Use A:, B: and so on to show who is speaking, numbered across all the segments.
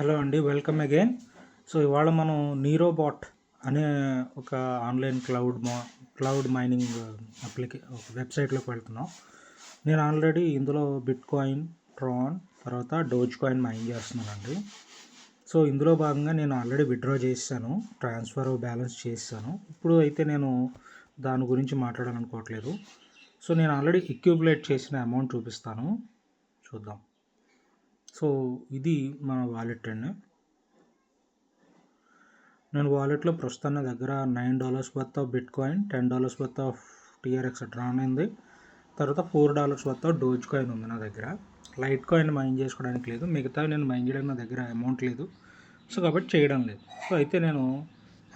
A: Hello అండి welcome again. So ఇవాళ మనం నీరోబాట్ అనే ఒక ఆన్లైన్ క్లౌడ్ మా క్లౌడ్ మైనింగ్ అప్లికే ఒక వెబ్సైట్లోకి వెళ్తున్నాం. నేను ఆల్రెడీ ఇందులో బిట్ కాయిన్ ట్రాన్ తర్వాత డోజ్ కాయిన్ మైన్ చేస్తున్నానండి. సో ఇందులో భాగంగా నేను ఆల్రెడీ విత్డ్రా చేశాను ట్రాన్స్ఫర్ బ్యాలెన్స్ చేశాను. ఇప్పుడు అయితే నేను దాని గురించి మాట్లాడాలనుకోవట్లేదు. సో నేను ఆల్రెడీ ఎక్యూబులేట్ చేసిన అమౌంట్ చూపిస్తాను. చూద్దాం. సో ఇది మన వాలెట్ అండి. నేను వాలెట్లో ప్రస్తుతం నా దగ్గర nine dollars worth of bitcoin ten dollars worth of TRX drawn అయింది. తర్వాత four dollars worth of dogecoin ఉంది నా దగ్గర. లైట్ కాయిన్ మైన్ చేసుకోవడానికి లేదు. మిగతా నేను మైన్ చేయడానికి నా దగ్గర అమౌంట్ లేదు. సో కాబట్టి చేయడం లేదు. సో అయితే నేను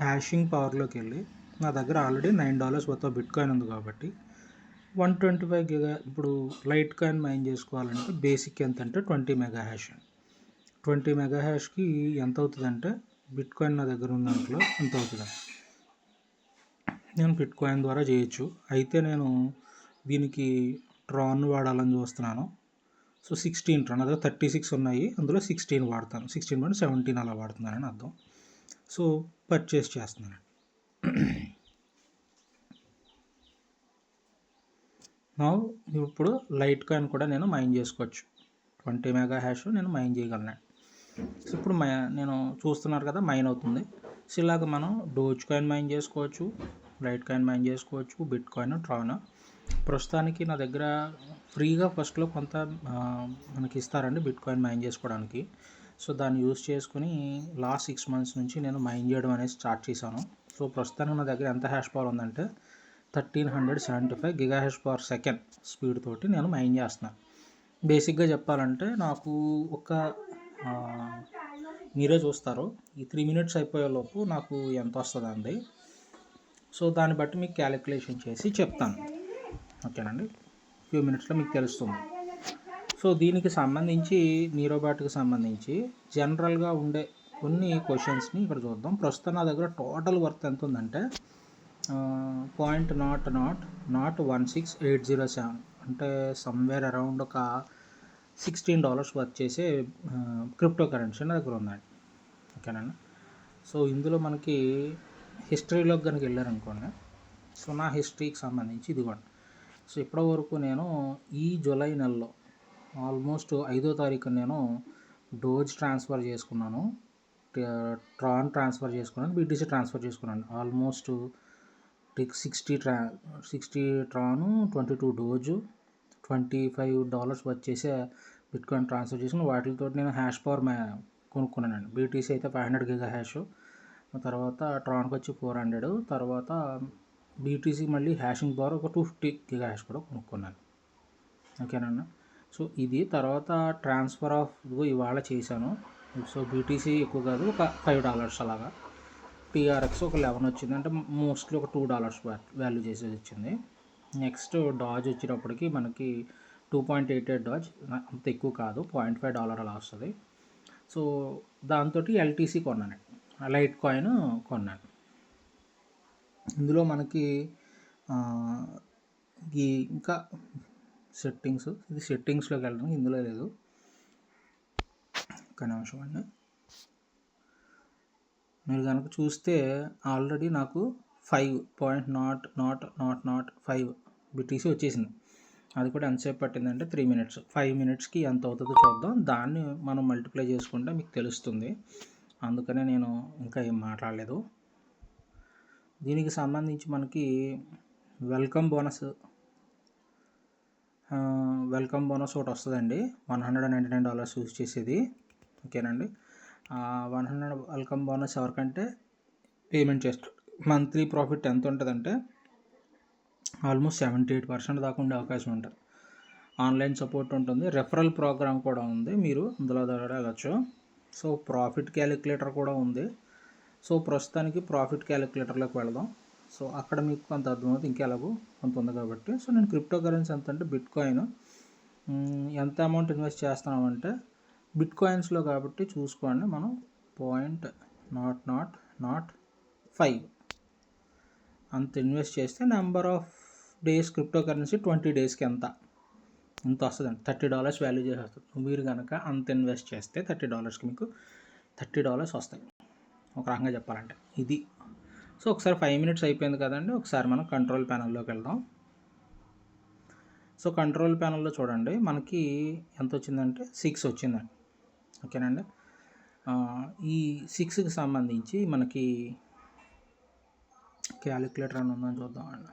A: హ్యాషింగ్ పవర్లోకి వెళ్ళి నా దగ్గర already nine dollars worth of bitcoin ఉంది కాబట్టి వన్ ట్వంటీ ఫైవ్ గిగా ఇప్పుడు లైట్ కాయిన్ మైన్ చేసుకోవాలంటే బేసిక్ ఎంత అంటే twenty mega hash. Twenty mega హ్యాష్కి ఎంత అవుతుందంటే బిట్ కాయిన్ నా దగ్గర ఉన్న దాంట్లో ఎంత అవుతుంది? నేను బిట్ కాయిన్ ద్వారా చేయొచ్చు. అయితే నేను దీనికి ట్రాన్ వాడాలని చూస్తున్నాను. సో సిక్స్టీన్ ట్రాన్ అదే థర్టీ సిక్స్ ఉన్నాయి. అందులో సిక్స్టీన్ వాడతాను. సిక్స్టీన్ పాయింట్ సెవెంటీన్ అలా వాడుతున్నానని అర్థం. సో పర్చేస్ చేస్తున్నాను. నా ఇప్పుడు లైట్ కాయిన్ కూడా నేను మైన్ చేసుకోవచ్చు. ట్వంటీ మెగా హ్యాష్ నేను మైన్ చేయగలను. ఇప్పుడు మై నేను చూస్తున్నారు కదా మైన్ అవుతుంది. సో ఇలాగ మనం డోజ్ కాయిన్ మైన్ చేసుకోవచ్చు లైట్ కాయిన్ మైన్ చేసుకోవచ్చు బిట్ కాయిన్ ట్రాన్ ప్రస్తుతానికి నా దగ్గర ఫ్రీగా ఫస్ట్లో కొంత మనకి ఇస్తారండి బిట్ కాయిన్ మైన్ చేసుకోవడానికి. సో దాన్ని యూజ్ చేసుకుని లాస్ట్ సిక్స్ మంత్స్ నుంచి నేను మైన్ చేయడం అనేది స్టార్ట్ చేశాను. సో ప్రస్తుతానికి నా దగ్గర ఎంత హ్యాష్ పవర్ ఉందంటే thirteen hundred seventy five giga H power second speed తోటి నేను మైన్ చేస్తున్నాను బేసిక్గా చెప్పాలంటే నాకు ఒక మీరే చూస్తారు ఈ త్రీ మినిట్స్ అయిపోయేలోపు నాకు ఎంత వస్తుందండి? సో దాన్ని బట్టి మీకు క్యాలిక్యులేషన్ చేసి చెప్తాను. ఓకేనండి? ఫ్యూ మినిట్స్లో మీకు తెలుస్తుంది. సో దీనికి సంబంధించి నీరోబాట్కి సంబంధించి జనరల్గా ఉండే కొన్ని క్వశ్చన్స్ని ఇక్కడ చూద్దాం. ప్రస్తుతం నా దగ్గర టోటల్ వర్త్ ఎంత ఉందంటే point naught naught naught one six eight zero seven. అంటే సమ్వేర్ అరౌండ్ ఒక సిక్స్టీన్ డాలర్స్ వచ్చేసే చేసే క్రిప్టో కరెన్సీ నా దగ్గర ఉందండి. ఓకేనండి సో ఇందులో మనకి హిస్టరీలోకి కనుక వెళ్ళారనుకోండి సో నా హిస్టరీకి సంబంధించి ఇదిగోండి సో ఇప్పటి వరకు నేను ఈ జూలై నెలలో ఆల్మోస్ట్ ఐదో తారీఖు నేను డోజ్ ట్రాన్స్ఫర్ చేసుకున్నాను ట్రాన్ ట్రాన్స్ఫర్ చేసుకున్నాను బీటీసీ ట్రాన్స్ఫర్ చేసుకున్నాను. ఆల్మోస్ట్ సిక్స్టీ ట్రా sixty Tron twenty two Doge twenty five dollars వచ్చేసి బిట్ కాయిన్ ట్రాన్స్ఫర్ చేసుకుని వాటితో నేను హ్యాష్ పవర్ మే కొనుక్కున్నానండి. బీటీసీ అయితే ఫైవ్ హండ్రెడ్ గిగా హ్యాష్. తర్వాత ట్రాన్కి వచ్చి ఫోర్ హండ్రెడ్. తర్వాత బీటీసీ మళ్ళీ హ్యాషింగ్ పవర్ ఒక టూ ఫిఫ్టీ గిగా హ్యాష్ కూడా కొనుక్కున్నాను. ఓకేనన్నా? సో ఇది తర్వాత ట్రాన్స్ఫర్ ఆఫ్ ఇవాళ చేశాను. సో బీటీసీ ఎక్కువ కాదు ఒక ఫైవ్ డాలర్స్ అలాగా. టీఆర్ఎక్స్ ఒక లెవెన్ వచ్చింది. అంటే మోస్ట్లీ ఒక టూ డాలర్స్ వాల్యూ చేసేది వచ్చింది. నెక్స్ట్ డాజ్ వచ్చేటప్పటికి మనకి two point eight eight doge అంత ఎక్కువ కాదు. పాయింట్ ఫైవ్ డాలర్ అలా వస్తుంది. సో దాంతో ఎల్టీసీ కొన్నాను. లైట్ కాయిన్ కొన్నాను. ఇందులో మనకి ఈ ఇంకా సెట్టింగ్స్ ఇది సెట్టింగ్స్లోకి వెళ్ళడానికి ఇందులో లేదు. ఒక నిమిషం అండి. మీరు కనుక చూస్తే ఆల్రెడీ నాకు five point naught naught naught naught five BTC వచ్చేసింది. అది కూడా ఎంతసేపు పట్టిందంటే త్రీ మినిట్స్. ఫైవ్ మినిట్స్కి ఎంత అవుతుందో చూద్దాం. దాన్ని మనం మల్టిప్లై చేసుకుంటే మీకు తెలుస్తుంది. అందుకనే నేను ఇంకా ఏం మాట్లాడలేదు. దీనికి సంబంధించి మనకి వెల్కమ్ బోనస్ వెల్కమ్ బోనస్ ఒకటి వస్తుందండి. One hundred and ninety nine dollars use చేసేది. ఓకేనండి? వన్ హండ్రెడ్ వెల్కమ్ బోనస్ ఎవరికంటే పేమెంట్ చేస్తారు మంత్లీ ప్రాఫిట్ ఎంత ఉంటుందంటే ఆల్మోస్ట్ సెవెంటీ ఎయిట్ పర్సెంట్ దాకా ఉండే అవకాశం ఉంటుంది ఆన్లైన్ సపోర్ట్ ఉంటుంది రెఫరల్ ప్రోగ్రామ్ కూడా ఉంది మీరు అందులో ద్వారా వెళ్ళచ్చు సో ప్రాఫిట్ క్యాలిక్యులేటర్ కూడా ఉంది. సో ప్రస్తుతానికి ప్రాఫిట్ క్యాలిక్యులేటర్లోకి వెళదాం. సో అక్కడ మీకు కొంత అర్థమవుతుంది ఇంకెలాగో కొంత ఉంది కాబట్టి. సో నేను క్రిప్టో కరెన్సీ ఎంత అంటే బిట్ కాయిన్ ఎంత అమౌంట్ ఇన్వెస్ట్ చేస్తున్నామంటే బిట్ కాయిన్స్లో కాబట్టి చూసుకోండి మనం point naught naught naught five. అంత ఇన్వెస్ట్ చేస్తే number of days cryptocurrency twenty డేస్కి ఎంత? ఇంత వస్తుందండి. థర్టీ డాలర్స్ వాల్యూ చేసేస్తుంది మీరు కనుక అంత ఇన్వెస్ట్ చేస్తే థర్టీ డాలర్స్కి మీకు థర్టీ డాలర్స్ వస్తాయి. ఒక రకంగా చెప్పాలంటే ఇది. సో ఒకసారి ఫైవ్ మినిట్స్ అయిపోయింది కదండి. ఒకసారి మనం కంట్రోల్ ప్యానల్లోకి వెళ్దాం. సో కంట్రోల్ ప్యానల్లో చూడండి. మనకి ఎంత వచ్చిందంటే సిక్స్ వచ్చిందండి. ఓకేనండి? ఈ సిక్స్కి సంబంధించి మనకి క్యాలిక్యులేటర్ అని ఉందని చూద్దామండి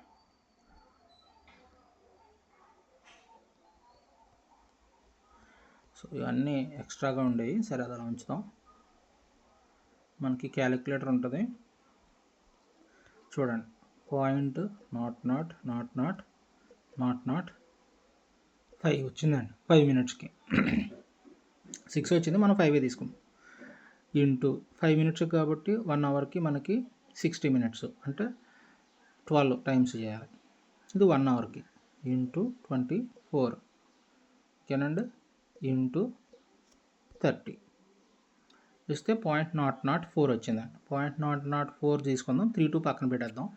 A: సో ఇవన్నీ ఎక్స్ట్రాగా ఉండేవి. సరే అలా ఉంచుదాం. మనకి క్యాలిక్యులేటర్ ఉంటుంది. చూడండి. Point naught naught naught naught naught naught five వచ్చిందండి. ఫైవ్ మినిట్స్కి. సిక్స్ వచ్చింది మనం ఫైవ్ తీసుకుందాం ఇంటూ ఫైవ్ మినిట్స్ కాబట్టి వన్ అవర్కి మనకి సిక్స్టీ మినిట్స్ అంటే ట్వెల్వ్ టైమ్స్ చేయాలి. ఇది వన్ అవర్కి. ఇంటూ ట్వంటీ ఫోర్ ఓకేనండి? Into thirty. ఇస్తే పాయింట్ నాట్ నాట్ ఫోర్ వచ్చిందండి పాయింట్ నాట్ నాట్ ఫోర్ తీసుకుందాం త్రీ టూ పక్కన పెట్టేద్దాం.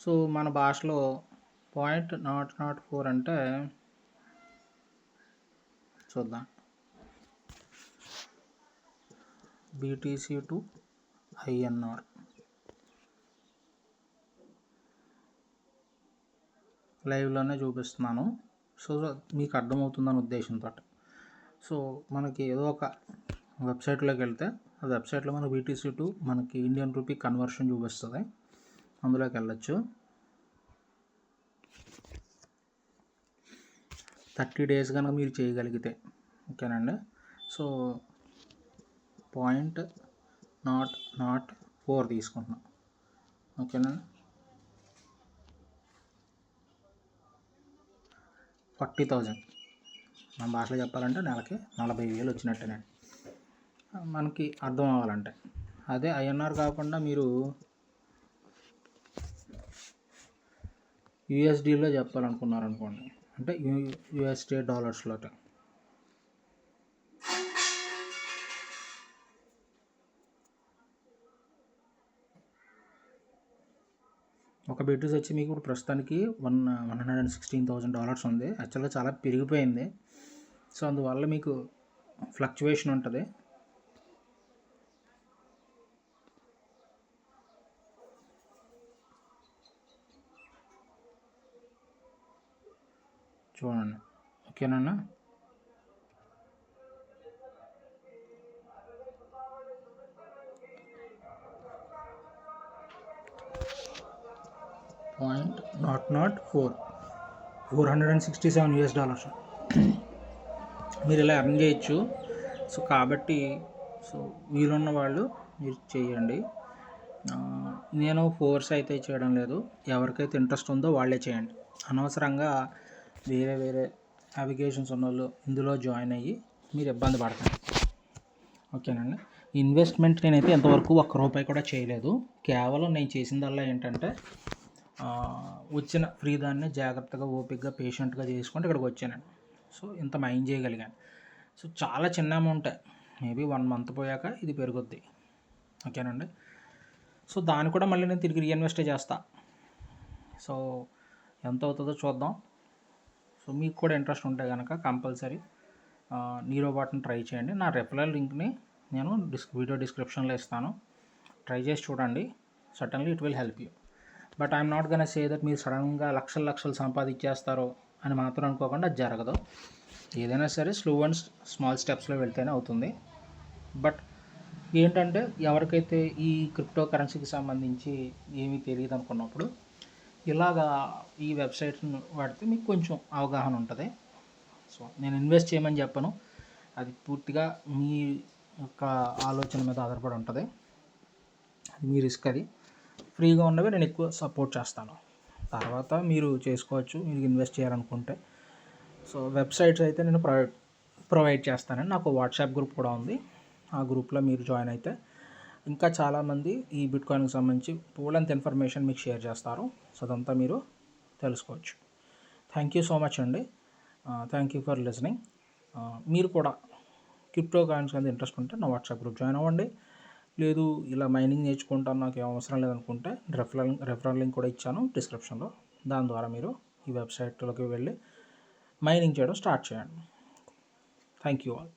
A: సో మన భాషలో పాయింట్ నాట్ నాట్ ఫోర్ అంటే చూద్దాం. BTC to INR. లైవ్లోనే చూపిస్తున్నాను. సో మీకు అర్థమవుతుందని ఉద్దేశంతో. సో మనకి ఏదో ఒక వెబ్సైట్లోకి వెళ్తే ఆ వెబ్సైట్లో మనకి బీటీసీ టు మనకి ఇండియన్ రూపీ కన్వర్షన్ చూపిస్తుంది. అందులోకి వెళ్ళచ్చు. థర్టీ డేస్ కనుక మీరు చేయగలిగితే ఓకేనండి? So point naught naught four తీసుకుంటున్నాం. ఓకేనా? Forty thousand. మన భాషలో చెప్పాలంటే నెలకి నలభై వేలు వచ్చినట్టేనండి మనకి అర్థం అవ్వాలంటే. అదే ఐఎన్ఆర్ కాకుండా మీరు యూఎస్డీలో చెప్పాలనుకున్నారనుకోండి. అంటే యూ యూఎస్డే డాలర్స్లో ఒక బెడ్రూమ్స్ వచ్చి మీకు ఇప్పుడు ప్రస్తుతానికి one one hundred and sixteen thousand dollars ఉంది. యాక్చువల్గా చాలా పెరిగిపోయింది. సో అందువల్ల మీకు ఫ్లక్చువేషన్ ఉంటుంది. చూడండి. ఓకేనా point naught naught four. Four hundred and sixty seven US dollars. మీరు ఇలా ఎర్న్ చేయొచ్చు. సో కాబట్టి సో వీలున్న వాళ్ళు మీరు చేయండి. నేను ఫోర్స్ అయితే చేయడం లేదు. ఎవరికైతే ఇంట్రెస్ట్ ఉందో వాళ్ళే చేయండి. అనవసరంగా వేరే వేరే అప్లికేషన్స్ ఉన్న వాళ్ళు ఇందులో జాయిన్ అయ్యి మీరు ఇబ్బంది పడతారు ఓకేనండి? ఇన్వెస్ట్మెంట్ నేనైతే ఎంతవరకు ఒక్క రూపాయి కూడా చేయలేదు. కేవలం నేను చేసిందల్లా ఏంటంటే వచ్చిన ఫ్రీ దాన్ని జాగ్రత్తగా ఓపికగా పేషెంట్గా చేసుకుంటే ఇక్కడికి వచ్చానండి. సో ఇంత మైండ్ చేయగలిగాను. సో చాలా చిన్న అమౌంటే మేబీ వన్ మంత్ పోయాక ఇది పెరుగుద్ది. ఓకేనండి? సో దాన్ని కూడా మళ్ళీ నేను తిరిగి రీఇన్వెస్ట్ చేస్తా. సో ఎంత అవుతుందో చూద్దాం. సో మీకు కూడా ఇంట్రెస్ట్ ఉంటే కనుక కంపల్సరీ నీరో బాట్ని ట్రై చేయండి. నా రెఫరల్ లింక్ని నేను డిస్ వీడియో డిస్క్రిప్షన్లో ఇస్తాను. ట్రై చేసి చూడండి. Certainly it will help you but I'm not gonna say that మీరు సడన్గా లక్షలు లక్షలు సంపాదించేస్తారో అని మాత్రం అనుకోకుండా అది జరగదు. ఏదైనా సరే స్లో అండ్ స్మాల్ స్టెప్స్లో వెళ్తేనే అవుతుంది. బట్ ఏంటంటే ఎవరికైతే ఈ క్రిప్టో కరెన్సీకి సంబంధించి ఏమీ తెలియదు అనుకున్నప్పుడు ఇలాగా ఈ వెబ్సైట్ను వాడితే మీకు కొంచెం అవగాహన ఉంటుంది. సో నేను ఇన్వెస్ట్ చేయమని చెప్పను. అది పూర్తిగా మీ యొక్క ఆలోచన మీద ఆధారపడి ఉంటుంది. అది మీ రిస్క్ అది. ఫ్రీగా ఉన్నవి నేను ఎక్కువ సపోర్ట్ చేస్తాను. తర్వాత మీరు చేసుకోవచ్చు మీరు ఇన్వెస్ట్ చేయాలనుకుంటే. సో వెబ్సైట్స్ అయితే నేను ప్రొవైడ్ ప్రొవైడ్ చేస్తానండి నాకు వాట్సాప్ గ్రూప్ కూడా ఉంది. ఆ గ్రూప్లో మీరు జాయిన్ అయితే ఇంకా చాలామంది ఈ బిట్ కాయిన్కి సంబంధించి పూలంత ఇన్ఫర్మేషన్ మీకు షేర్ చేస్తారు. సో అదంతా మీరు తెలుసుకోవచ్చు. థ్యాంక్ యూ సో మచ్ అండి. థ్యాంక్ యూ ఫర్ లిసనింగ్ మీరు కూడా క్రిప్టో కాయిన్స్ కింద ఇంట్రెస్ట్ ఉంటే నా వాట్సాప్ గ్రూప్ జాయిన్ అవ్వండి. లేదు ఇలా మైనింగ్ నేర్చుకుంటాను నాకు ఏం అవసరం లేదనుకుంటే రెఫరల్ రెఫరల్ లింక్ కూడా ఇచ్చాను డిస్క్రిప్షన్లో దాని ద్వారా మీరు ఈ వెబ్సైట్లోకి వెళ్ళి మైనింగ్ చేయడం స్టార్ట్ చేయండి. Thank you all